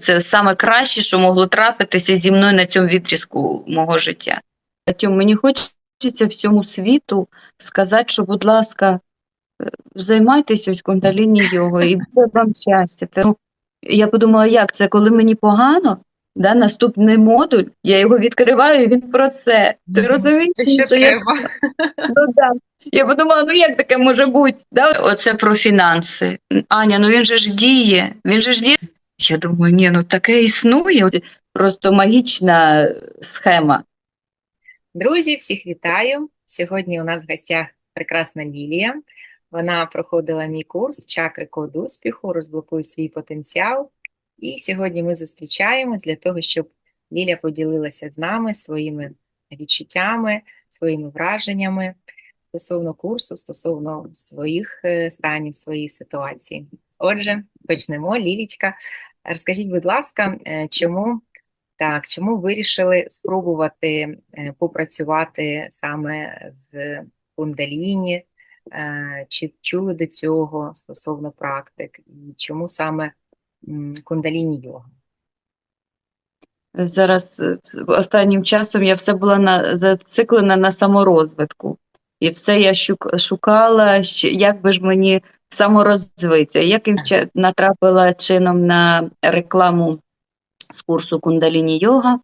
Це саме краще, що могло трапитися зі мною на цьому відрізку мого життя. Тьом, мені хочеться всьому світу сказати, що, будь ласка, е, займайтесь ось кундаліні йогою і буде вам щастя. Та, Ну, я подумала, як це, коли мені погано, да, наступний модуль, я його відкриваю, і він про це. Ти розумієш, що що я. Ну, да. Я подумала, ну як таке може бути? Да? Оце про фінанси. Аня, ну він же ж діє, він же ж діє. Я думаю, ні, ну таке існує. Просто магічна схема. Друзі, всіх вітаю! Сьогодні у нас в гостях прекрасна Лілія. Вона проходила мій курс Чакри код успіху, розблокуй свій потенціал. І сьогодні ми зустрічаємось для того, щоб Ліля поділилася з нами своїми відчуттями, своїми враженнями стосовно курсу, стосовно своїх е, станів, своєї ситуації. Отже, почнемо. Лілічка, розкажіть, будь ласка, е, чому так, чому вирішили спробувати е, попрацювати саме з кундаліні? Чи чули до цього стосовно практик? І чому саме кундаліні йога? Зараз е, останнім часом я все була на, зациклена на саморозвитку. І все я шукала, як би ж мені саморозвитися. Яким ще натрапила чином на рекламу з курсу кундаліні йога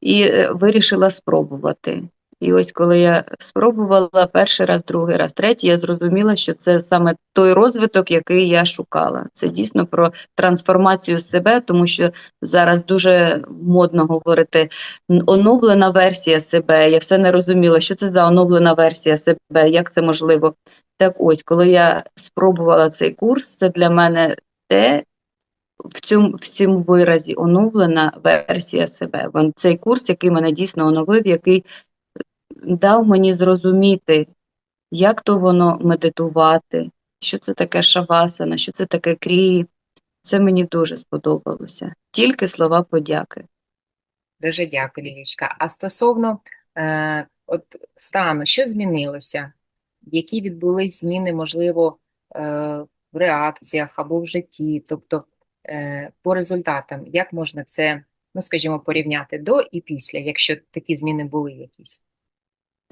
і е, вирішила спробувати. І ось коли я спробувала перший раз, другий раз, третій, я зрозуміла, що це саме той розвиток, який я шукала. Це дійсно про трансформацію себе, тому що зараз дуже модно говорити оновлена версія себе. Я все не розуміла, що це за оновлена версія себе, як це можливо. Так ось, коли я спробувала цей курс, це для мене те, в цьому в цьому виразі оновлена версія себе. Цей курс, який мене дійсно оновив, який дав мені зрозуміти, як то воно медитувати, що це таке шавасана, що це таке крії. Це мені дуже сподобалося. Тільки слова подяки. Дуже дякую, Лілічка. А стосовно е, от стану, що змінилося? Які відбулись зміни, можливо, е, в реакціях або в житті? Тобто, е, по результатам, як можна це, ну, скажімо, порівняти до і після, якщо такі зміни були якісь?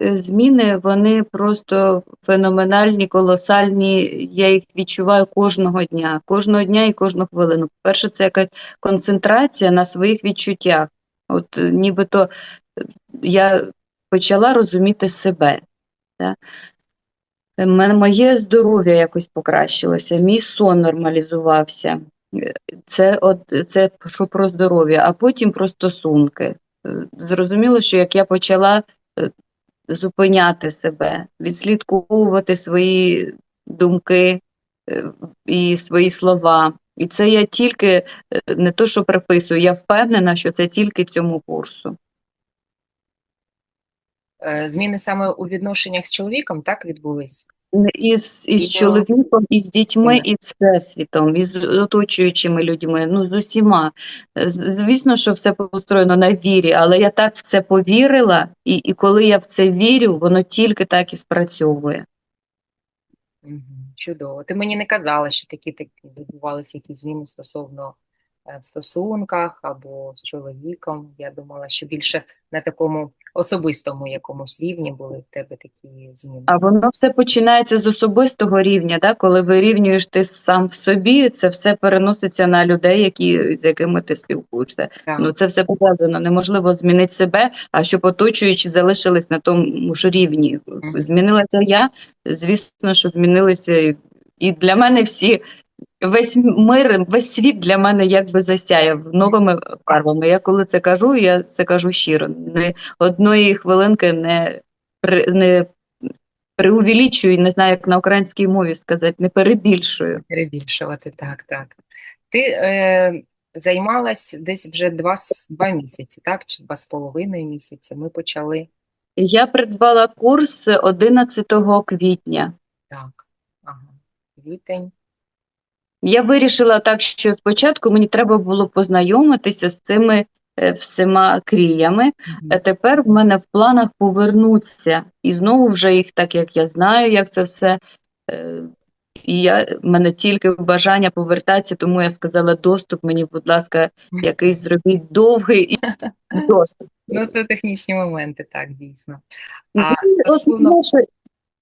Е, Зміни вони просто феноменальні, колосальні. Я їх відчуваю кожного дня, кожного дня і кожну хвилину. По-перше, це якась концентрація на своїх відчуттях. От е, нібито е, я почала розуміти себе. Да? Моє здоров'я якось покращилося, мій сон нормалізувався. Це, от, це що про здоров'я, а потім про стосунки. Зрозуміло, що як я почала зупиняти себе, відслідковувати свої думки е, і свої слова. І це я тільки е, не то, що приписую, я впевнена, що це тільки цьому курсу. Е, Зміни саме у відношеннях з чоловіком так відбулись? І з, і з І до- чоловіком, і з дітьми, і з всесвітом, і з оточуючими людьми, ну з усіма. Звісно, що все построєно на вірі, але я так в це повірила, і, і коли я в це вірю, воно тільки так і спрацьовує. Чудово. Ти мені не казала, що такі такі відбувалися якісь зміни стосовно в стосунках або з чоловіком. Я думала, що більше на такому особистому якомусь рівні були в тебе такі зміни. А воно все починається з особистого рівня, да? коли вирівнюєш ти сам в собі, це все переноситься на людей, які, з якими ти спілкуєшся. Так. Ну це все пов'язано. Неможливо змінити себе, а щоб оточуючі залишились на тому ж рівні. Змінилася я, звісно, що змінилися і для мене всі. Весь мир, весь світ для мене якби засяяв новими фарбами. Я коли це кажу, я це кажу щиро. Не одної хвилинки не, не преувеличую, не знаю, як на українській мові сказати, не перебільшую. Перебільшувати, так, так. Ти е, займалась десь вже два, два місяці, так? Чи два з половиною місяці. Ми почали Я придбала курс 11 квітня. так. Ага. Квітень. Я вирішила так, що спочатку мені треба було познайомитися з цими е, всіма кріями, а тепер в мене в планах повернутися і знову вже їх, так як я знаю, як це все, е, і я в мене тільки бажання повертатися, тому я сказала доступ мені, будь ласка, якийсь зробіть довгий і доступ. Ну, це технічні моменти, так, дійсно. Ну, А стосовно-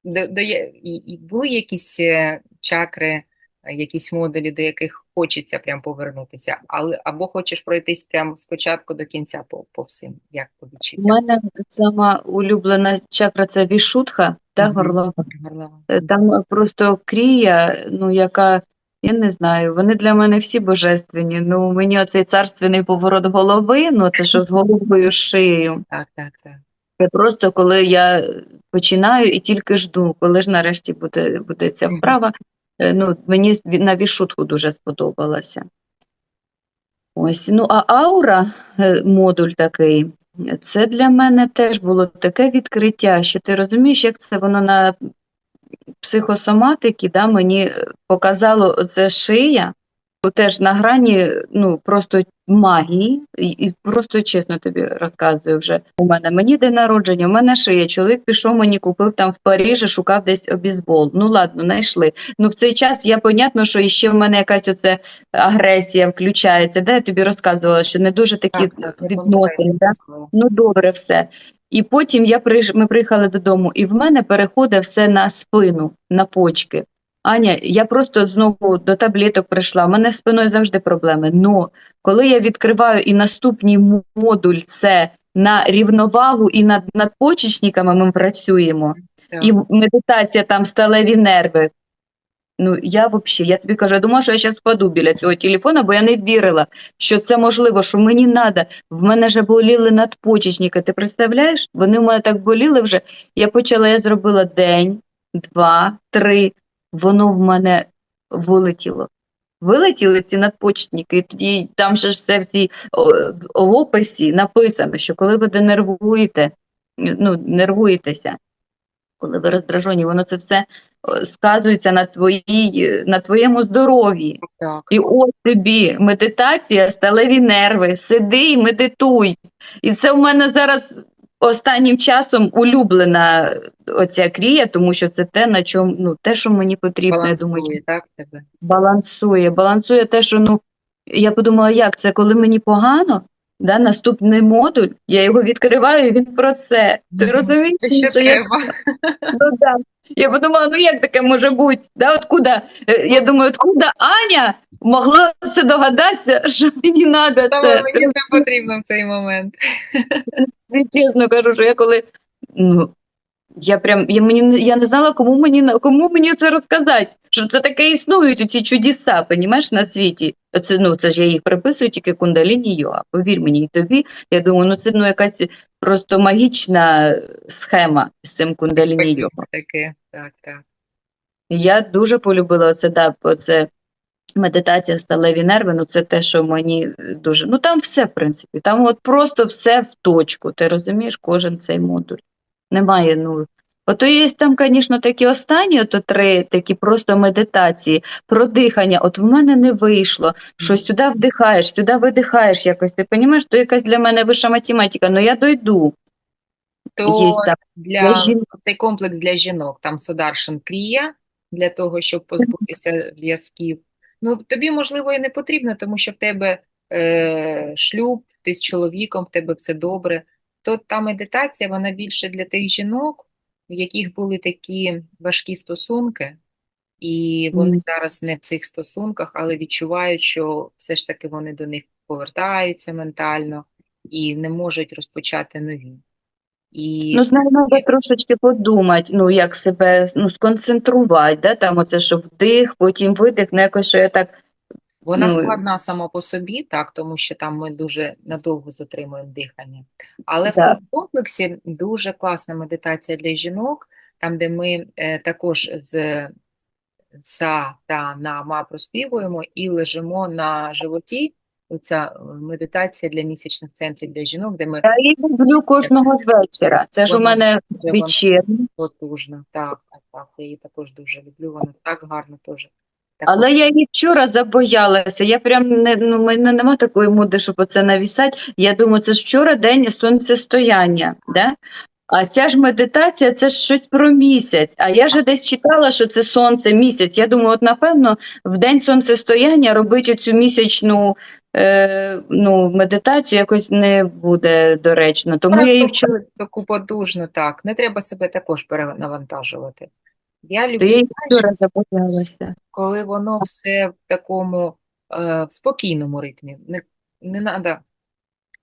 До, до, і, і були якісь е, чакри, е, якісь модулі, до яких хочеться прям повернутися, але або хочеш пройтись прямо спочатку до кінця по, по всім, як по У мене сама улюблена чакра це вішутха та Мгм. горлова. Горлова. Е, Там просто крія, ну яка, я не знаю, вони для мене всі божественні. Ну мені оцей царственний поворот голови, ну це що з головою шиєю. Так, так, так. Це просто коли я починаю і тільки жду, коли ж нарешті буде, буде ця вправа. Е, Ну, мені на вішутку дуже сподобалася. Ось, ну а аура, е, модуль такий, це для мене теж було таке відкриття, що ти розумієш, як це воно на психосоматики, да, мені показало це шия, теж на грані ну, просто магії, і, просто чесно тобі розказую вже. У мене мені день народження, у мене шия, чоловік пішов мені купив там в Парижі, шукав десь обізбол. Ну ладно, знайшли. Ну в цей час я понятно, що іще в мене якась оце агресія включається. Де я тобі розказувала, що не дуже такі Так, так, відносини. Да? Ну добре, все. І потім я прийш... ми приїхали додому, і в мене переходить все на спину, на почки. Аня, я просто знову до таблеток прийшла. У мене з спиною завжди проблеми. Но коли я відкриваю і наступний модуль це на рівновагу і над надпочечниками ми працюємо, Так. і медитація там сталеві нерви. Ну, я взагалі, я тобі кажу, я думала, що я зараз впаду біля цього телефона, бо я не вірила, що це можливо, що мені треба. В мене вже боліли надпочечники. Ти представляєш? Вони в мене так боліли вже. Я почала, я зробила день, два, три. Воно в мене вилетіло. Вилетіли ці надпочечники, і тоді там же ж все в цій описі написано, що коли ви денервуєте, ну, нервуєтеся, коли ви роздражені, воно це все сказується на твоїй, на твоєму здоров'ї. І ось тобі медитація, сталеві нерви, сиди і медитуй. І це в мене зараз останнім часом улюблена оця крія, тому що це те, на чому, ну, те, що мені потрібно, я думаю, так, тебе? балансує. Балансує те, що ну, я подумала, як це, коли мені погано, да, наступний модуль, я його відкриваю, і він про це. Ти розумієш, що що я. Ну, да. Я подумала, ну як таке може бути? Да, откуда? Е, Я думаю, откуда Аня могла це догадатися, що мені треба це. мені це потрібно в цей момент. Я чесно кажу, що я коли. Ну, я прям я мені не- я не знала, кому мені кому мені це розказати. Що це таке існують ці чудеса, понімаєш, на світі. Це ну це ж я їх приписую тільки кундаліні йога. Повір мені і тобі. Я думаю, ну це ну якась просто магічна схема з цим кундаліні йога. Таке, так, так. Я дуже полюбила оце, да, оце медитація сталеві нерви, ну це те, що мені дуже. Ну там все, в принципі, там от просто все в точку. Ти розумієш, кожен цей модуль. Немає, ну. Ото є там, звісно, такі останні, ото три такі просто медитації про дихання. От в мене не вийшло, що сюди вдихаєш, сюди видихаєш якось. Ти розумієш, то якась для мене вища математика, ну я дойду. То Є там для для жінок. цей комплекс для жінок, там Сударшин Крія, для того, щоб позбутися зв'язків. Ну, тобі, можливо, і не потрібно, тому що в тебе е, шлюб, ти з чоловіком, в тебе все добре. То та медитація, вона більше для тих жінок, в яких були такі важкі стосунки, і вони Мгм. зараз не в цих стосунках, але відчувають, що все ж таки вони до них повертаються ментально і не можуть розпочати нові. І Ну, з нею треба трошечки подумати, ну, як себе ну, сконцентрувати, да? там оце, щоб вдих, потім видих, ну, якось, що я так, Вона Ну, складна сама по собі, так, тому що там ми дуже надовго затримуємо дихання. Але в тому комплексі дуже класна медитація для жінок, там, де ми е, також з за та на ма проспівуємо і лежимо на животі. Оця е, медитація для місячних центрів для жінок, де ми я її люблю кожного вечора. Це ж у мене вечірня. потужна. Так, так, так, я її також дуже люблю, вона так гарно теж. Але я її вчора забоялася. Я прям не ну мене нема такої моди, щоб оце навісати. Я думаю, це ж вчора день сонцестояння, да? А ця ж медитація це ж щось про місяць. А я ж десь читала, що це сонце місяць. Я думаю, от напевно в день сонцестояння робити оцю місячну е, ну, медитацію якось не буде доречно. Тому я її вчора, таку подужну, так. Не треба себе також перенавантажувати. Я то я люблю, вчора забоялася. коли воно все в такому е, в спокійному ритмі. Не, не треба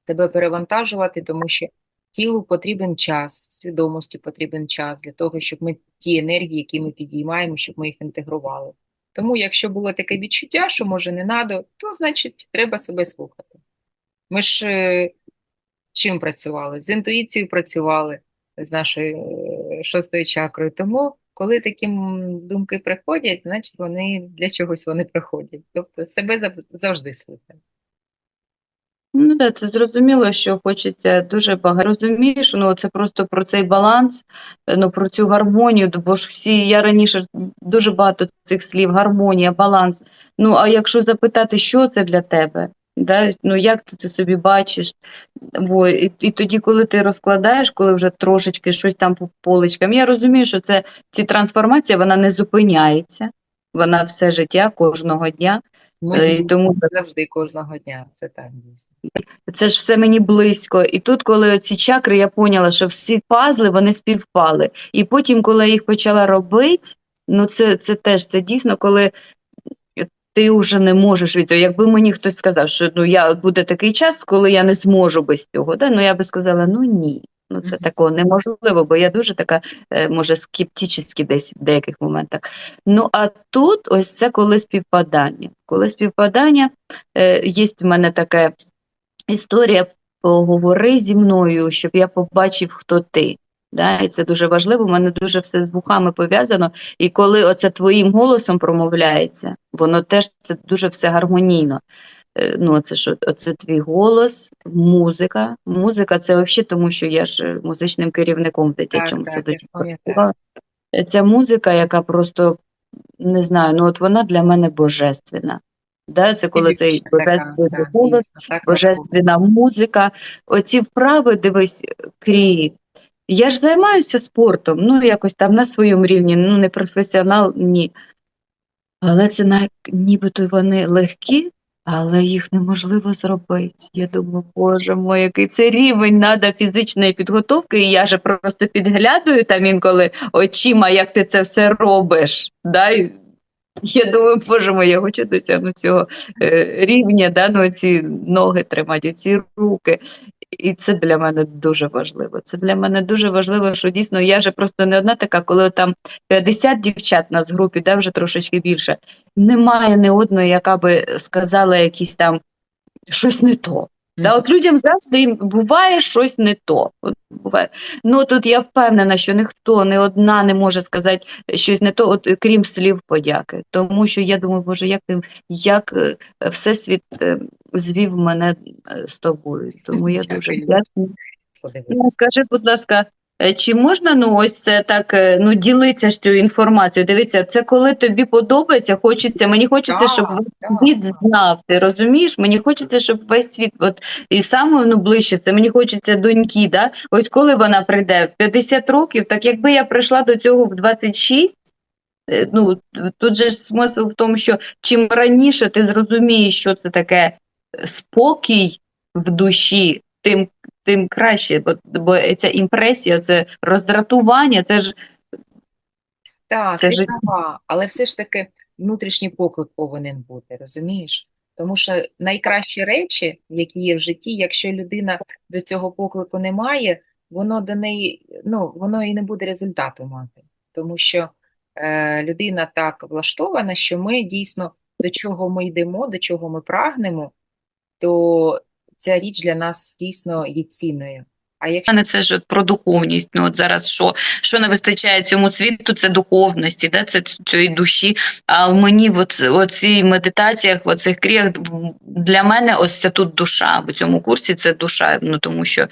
тебе перевантажувати, тому що тілу потрібен час, свідомості потрібен час для того, щоб ми ті енергії, які ми підіймаємо, щоб ми їх інтегрували. Тому, якщо було таке відчуття, що може не треба, то значить треба себе слухати. Ми ж е, чим працювали? З інтуїцією працювали, з нашою е, шостою чакрою. Тому, коли такі думки приходять, значить вони для чогось вони приходять. Тобто себе завжди слухати. Ну так, це зрозуміло, що хочеться дуже багато. Розумієш, ну це просто про цей баланс, е, ну про цю гармонію, бо ж всі, я раніше дуже багато цих слів, гармонія, баланс. Ну, а якщо запитати, що це для тебе, да? ну як ти це собі бачиш? Во, і, і тоді, коли ти розкладаєш, коли вже трошечки щось там по поличкам, я розумію, що це ці трансформація, вона не зупиняється, вона все життя, кожного дня. Ми Е, і тому завжди кожного дня. Це так дійсно. це ж все мені близько. І тут, коли ці чакри, я поняла, що всі пазли вони співпали. І потім, коли я їх почала робити, ну це, це теж це дійсно, коли ти вже не можеш від цього. Якби мені хтось сказав, що ну я буде такий час, коли я не зможу без цього, да? ну я би сказала, ну ні. Ну, це такого неможливо, бо я дуже така, е, може, скептична десь в деяких моментах. Ну, а тут ось це коли співпадання. Коли співпадання, е, є в мене така історія поговори зі мною, щоб я побачив, хто ти. Да? І це дуже важливо, у мене дуже все з вухами пов'язано. І коли оце твоїм голосом промовляється, воно теж це дуже все гармонійно. Е, Ну, це що, оце твій голос, музика. Музика це взагалі, тому що я ж е, музичним керівником в дитячому садочку працювала. Е, Ця музика, яка просто не знаю, ну от вона для мене божественна. Да? Це коли цей божественний голос, божественна музика. Оці вправи, дивись, крії. Я ж займаюся спортом, ну якось там на своєму рівні, ну не професіонал, ні. Але це нібито вони легкі, але їх неможливо зробити. Я думаю, боже мой, який це рівень надо фізичної підготовки, і я же просто підглядую там інколи очима, як ти це все робиш. Да? Я думаю, боже мой, я хочу досягнути цього е, рівня, да? ну, ці ноги тримати, ці руки. І це для мене дуже важливо. Це для мене дуже важливо, що дійсно я же просто не одна така, коли там 50 дівчат нас в групі, да, вже трошечки більше. Немає ні одної, яка би сказала якісь там щось не то. Да, от людям завжди їм буває щось не то. От буває. Ну тут я впевнена, що ніхто, ні одна не може сказати щось не то, от крім слів подяки. Тому що я думаю, боже, як ти як е, всесвіт е, звів мене е, з тобою. Тому я дуже вдячна. Ну, Скажи, будь ласка, чи можна ну ось це так е, ну ділитися ж цією інформацією? Дивіться, це коли тобі подобається, хочеться, мені хочеться, Так, щоб весь світ так. знав. Ти розумієш? Мені хочеться, щоб весь світ, от і саме ну ближче, це мені хочеться доньки. Да? Ось коли вона прийде в 50 років, так якби я прийшла до цього в 26, е, ну тут же ж смисл в тому, що чим раніше ти зрозумієш, що це таке е, спокій в душі, тим тим краще, бо, бо ця імпресія, це роздратування, це ж Так, Це ти права, але все ж таки внутрішній поклик повинен бути, розумієш? Тому що найкращі речі, які є в житті, якщо людина до цього поклику не має, воно до неї, ну, воно і не буде результату мати. Тому що е, людина так влаштована, що ми дійсно до чого ми йдемо, до чого ми прагнемо, то ця річ для нас дійсно є цінною. А якщо мене це ж от про духовність. Ну от зараз що, що не вистачає цьому світу, це духовності, да? це цієї душі. А в мені в оц- оцій медитаціях, в оцих кріях для мене ось це тут душа. В цьому курсі це душа. Ну тому що е,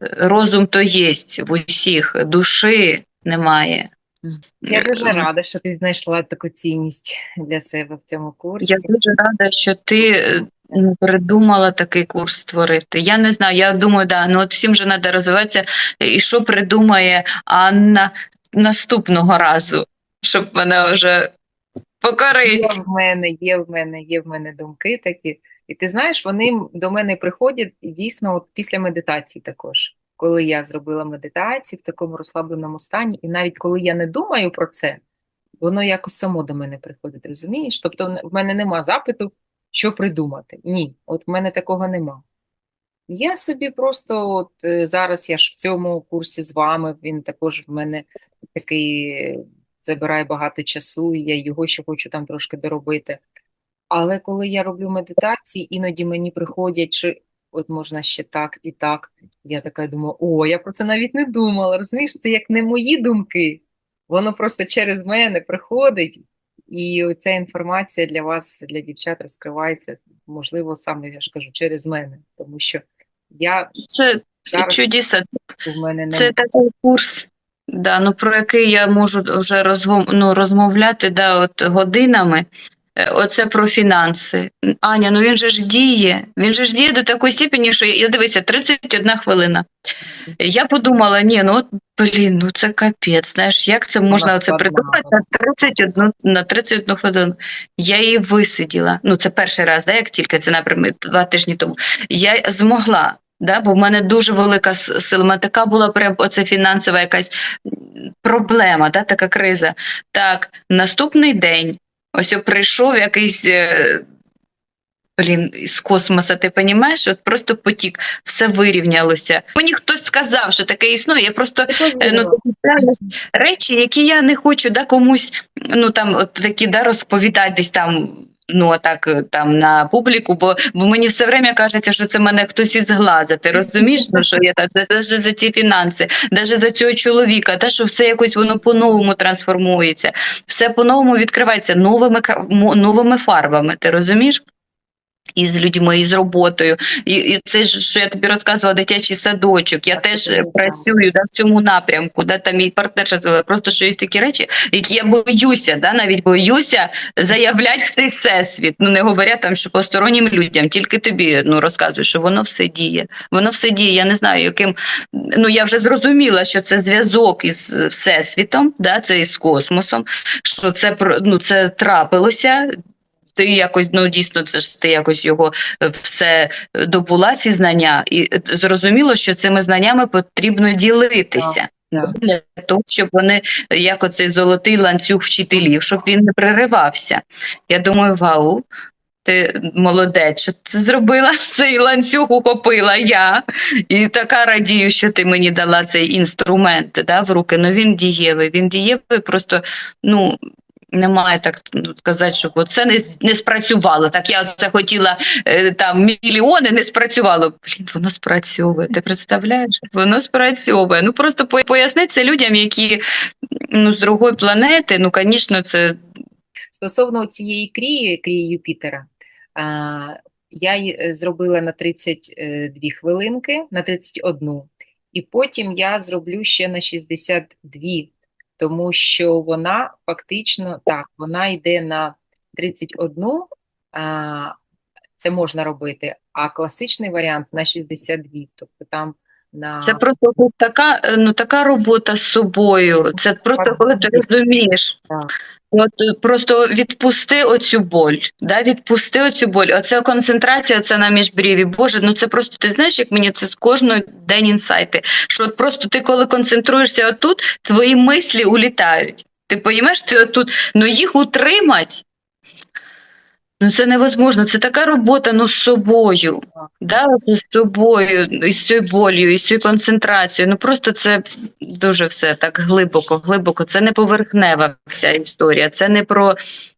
розум то є в усіх, душі немає. Я дуже Е, рада, що ти знайшла таку цінність для себе в цьому курсі. Я дуже рада, що ти е, ну, придумала такий курс створити. Я не знаю, я думаю, да, ну от всім же треба розвиватися, і що придумає Анна наступного разу, щоб мене вже Є в мене, є в мене, є в мене думки такі. І ти знаєш, вони до мене приходять дійсно от після медитації також. Коли я зробила медитацію в такому розслабленому стані, і навіть коли я не думаю про це, воно якось само до мене приходить, розумієш? Тобто в мене нема запиту, що придумати. Ні, от в мене такого нема. Я собі просто от е, зараз я ж в цьому курсі з вами, він також в мене такий забирає багато часу, і я його ще хочу там трошки доробити. Але коли я роблю медитації, іноді мені приходять, чи от можна ще так і так. Я така думаю, о, я про це навіть не думала. Розумієш, це як не мої думки. Воно просто через мене приходить, і оця інформація для вас, для дівчат, розкривається, можливо, саме я ж кажу, через мене. Тому що я Це зараз чудеса. в мене Це не такий курс, да, ну, про який я можу вже розгом, ну, розмовляти да, от, годинами. Е, Оце про фінанси. Аня, ну він же ж діє. Він же ж діє до такої степені, що я дивися, 31 хвилина. Я подумала, ні, ну от, блін, ну це капець. Знаєш, як це можна це придумати на 31, на 31 хвилину? Я її висиділа. Ну, це перший раз, да, як тільки це, наприклад, два тижні тому. Я змогла. Да, бо в мене дуже велика сила. Така була прям оце фінансова якась проблема, да, така криза. Так, наступний день ось прийшов якийсь. Блін, з космоса, ти розумієш? От просто потік, все вирівнялося. Мені хтось сказав, що таке існує. Я просто ну, речі, які я не хочу да, комусь ну, там, от такі да, розповідати десь там. Ну, так е, там на публіку, бо, бо мені все время кажеться, що це мене хтось із глаза. Ти розумієш, ну, що я так навіть за ці фінанси, навіть за цього чоловіка, те, що все якось воно по-новому трансформується, все по-новому відкривається новими новими фарбами. Ти розумієш? І з людьми, і з роботою. І, і це ж, що я тобі розказувала, дитячий садочок. Я теж працюю да, в цьому напрямку. Да, там мій партнер сказав, просто що є такі речі, які я боюся, да, навіть боюся заявляти в цей всесвіт. Ну не говоря там, що постороннім людям, тільки тобі ну, розказую, що воно все діє. Воно все діє. Я не знаю, яким. Ну я вже зрозуміла, що це зв'язок із всесвітом, да, це із космосом, що це ну, це трапилося. Ти якось ну дійсно це ж ти якось його е, все е, добула ці знання, і е, зрозуміло, що цими знаннями потрібно ділитися для того, щоб вони як оцей золотий ланцюг вчителів, щоб він не переривався. Я думаю, вау. Ти молодець, що ти зробила цей ланцюг, ухопила я. І така радію, що ти мені дала цей інструмент да, в руки. Ну він дієвий. Він дієвий, просто ну немає так ну, сказати, що це не, не спрацювало. Так я це хотіла е, там мільйони, не спрацювало. Блін, воно спрацьовує. Ти представляєш? Воно спрацьовує. Ну просто по- поясни це людям, які ну, з другої планети, ну, звісно, це Стосовно цієї крії, крії Юпітера, а, я е, зробила на 32 хвилинки, на 31, і потім я зроблю ще на 62, тому що вона фактично, так, вона йде на 31, а, це можна робити, а класичний варіант на 62, тобто там на... Це просто така, е, ну, така робота з собою. Це просто коли ти розумієш. Так. От е, просто відпусти оцю боль, да, відпусти оцю боль. Оця концентрація, це на міжбріві. Боже, ну це просто ти знаєш, як мені це з кожного день інсайти. Що от просто ти, коли концентруєшся отут, твої мислі улітають. Ти розумієш, ти отут, ну їх утримать. Ну це невозможно. Це така робота ну, з собою. Да, з собою, з цією болью, з цією концентрацією. Ну просто це дуже все так глибоко, глибоко. Це не поверхнева вся історія. Це не про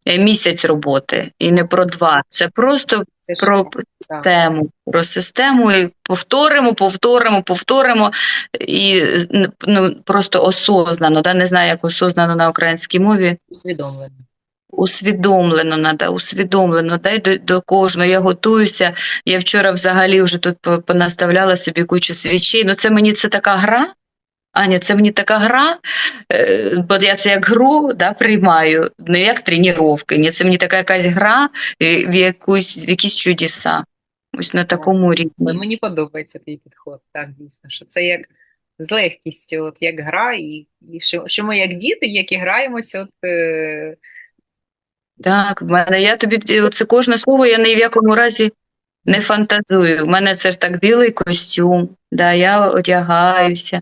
е, місяць роботи і не про два. Це просто Це про систему. Про систему і повторимо, повторимо, повторимо. І ну, просто осознано. Да? Не знаю, як осознано на українській мові. усвідомлено. Усвідомлено надо, усвідомлено, дай до, до кожного. Я готуюся. Я вчора взагалі вже тут понаставляла собі кучу свічей. Ну це мені це така гра. Аня, це мені така гра, е, бо я це як гру да, приймаю, не як тренування. Ні, це мені така якась гра е, в, якусь, в якісь чудеса. Ось на такому рівні. Мені подобається твій підход, так, дійсно, що це як з легкістю, от як гра, і, і що, що ми як діти, які граємося, от е, Так, в мене я тобі це кожне слово я ні в якому разі не фантазую. У мене це ж так білий костюм, да, я одягаюся.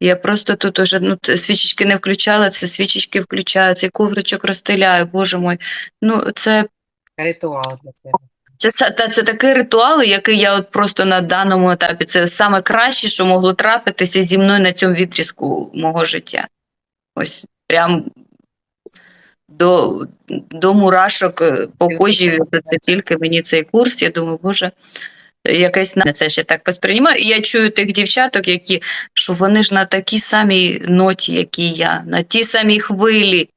Я просто тут уже ну, свічечки не включала, це свічечки включаю, цей ковричок розстеляю, боже мой. Ну, це, ритуал для тебе. це, та, це такий ритуал, який я от просто на даному етапі. Це саме краще, що могло трапитися зі мною на цьому відрізку мого життя. Ось прям до, до мурашок по кожі. Це тільки мені цей курс. Я думаю, боже, якесь на це ще так посприймаю. І я чую тих дівчаток, які що вони ж на такій самій ноті, як і я, на тій самій хвилі.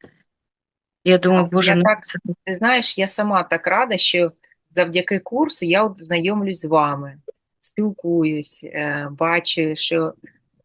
Я думаю, боже, я ну так- це Ти знаєш, я сама так рада, що завдяки курсу я от знайомлюсь з вами, спілкуюсь, е, бачу, що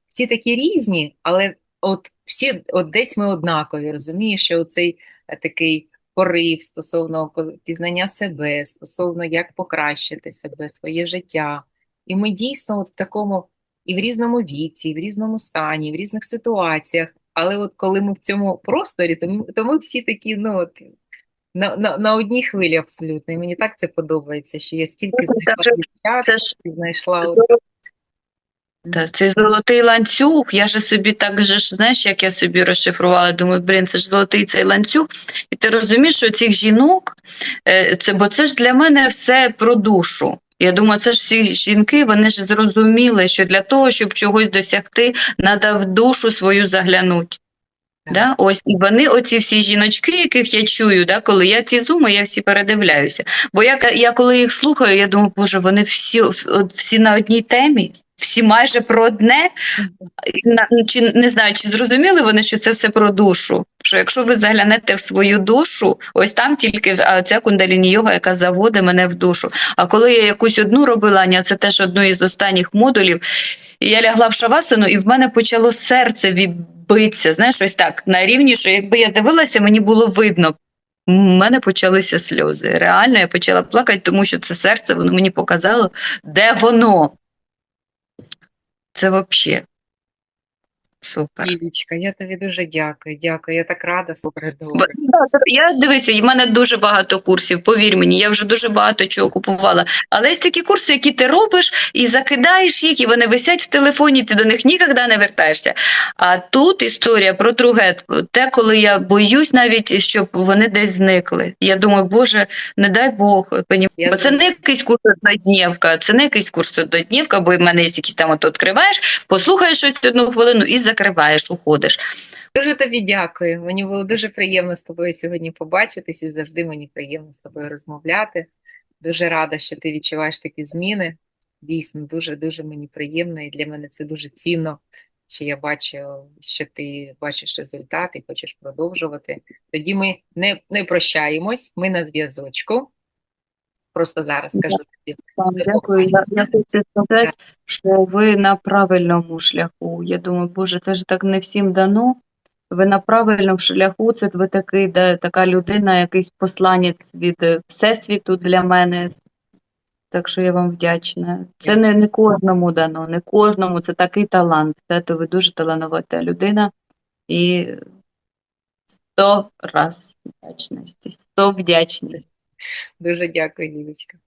всі такі різні, але от всі от десь ми однакові, розумієш, що цей такий порив стосовно пізнання себе, стосовно як покращити себе, своє життя. І ми дійсно от в такому і в різному віці, і в різному стані, і в різних ситуаціях. Але от коли ми в цьому просторі, то ми, то ми всі такі, ну от на, на, на одній хвилі абсолютно. І мені так це подобається, що я стільки Ну, знайшла це ж- це ж знайшла Та, цей золотий ланцюг, я же собі так же ж, знаєш, як я собі розшифрувала, думаю, блін, це ж золотий цей ланцюг. І ти розумієш, що цих жінок, е, це, бо це ж для мене все про душу. Я думаю, це ж всі жінки, вони ж зрозуміли, що для того, щоб чогось досягти, треба в душу свою заглянути. Да? Ось і вони, оці всі жіночки, яких я чую, да, коли я ці зуми, я всі передивляюся. Бо я, я коли їх слухаю, я думаю, боже, вони всі, всі на одній темі, всі майже про одне. Чи не знаю, чи зрозуміли вони, що це все про душу? Що якщо ви заглянете в свою душу, ось там тільки ця кундаліні йога, яка заводить мене в душу. А коли я якусь одну робила, Аня, це теж одну із останніх модулів, і я лягла в шавасану, і в мене почало серце відбитися. Знаєш, ось так на рівні, що якби я дивилася, мені було видно. У мене почалися сльози. Реально, я почала плакати, тому що це серце воно мені показало, де воно. Це взагалі супер. Лілічка, я тобі дуже дякую. Дякую. Я так рада, супер добре. Я дивися, в мене дуже багато курсів, повір мені, я вже дуже багато чого купувала. Але є такі курси, які ти робиш і закидаєш їх, і вони висять в телефоні, ти до них ніколи не вертаєшся. А тут історія про друге, те, коли я боюсь навіть, щоб вони десь зникли. Я думаю, Боже, не дай Бог, бо це не якийсь курс однодневка, це не якийсь курс однодневка, бо в мене є якісь там от відкриваєш, послухаєш щось одну хвилину і закриваєш, уходиш. Дуже тобі дякую. Мені було дуже приємно з тобою сьогодні побачитись і завжди мені приємно з тобою розмовляти. Дуже рада, що ти відчуваєш такі зміни. Дійсно, дуже дуже мені приємно, і для мене це дуже цінно, що я бачу, що ти бачиш результат і хочеш продовжувати. Тоді ми не, не прощаємось, ми на зв'язочку. Просто зараз скажу тобі. Дякую. Я, я хочу сказати, що ви на правильному шляху. Я думаю, Боже, це ж так не всім дано. Ви на правильному шляху, це ви такий, де, така людина, якийсь посланець від е, Всесвіту для мене. Так що я вам вдячна. Це не, не кожному дано, не кожному, це такий талант. Це то ви дуже талановита людина. І сто раз вдячності, сто вдячність. Дуже дякую, Лілечка.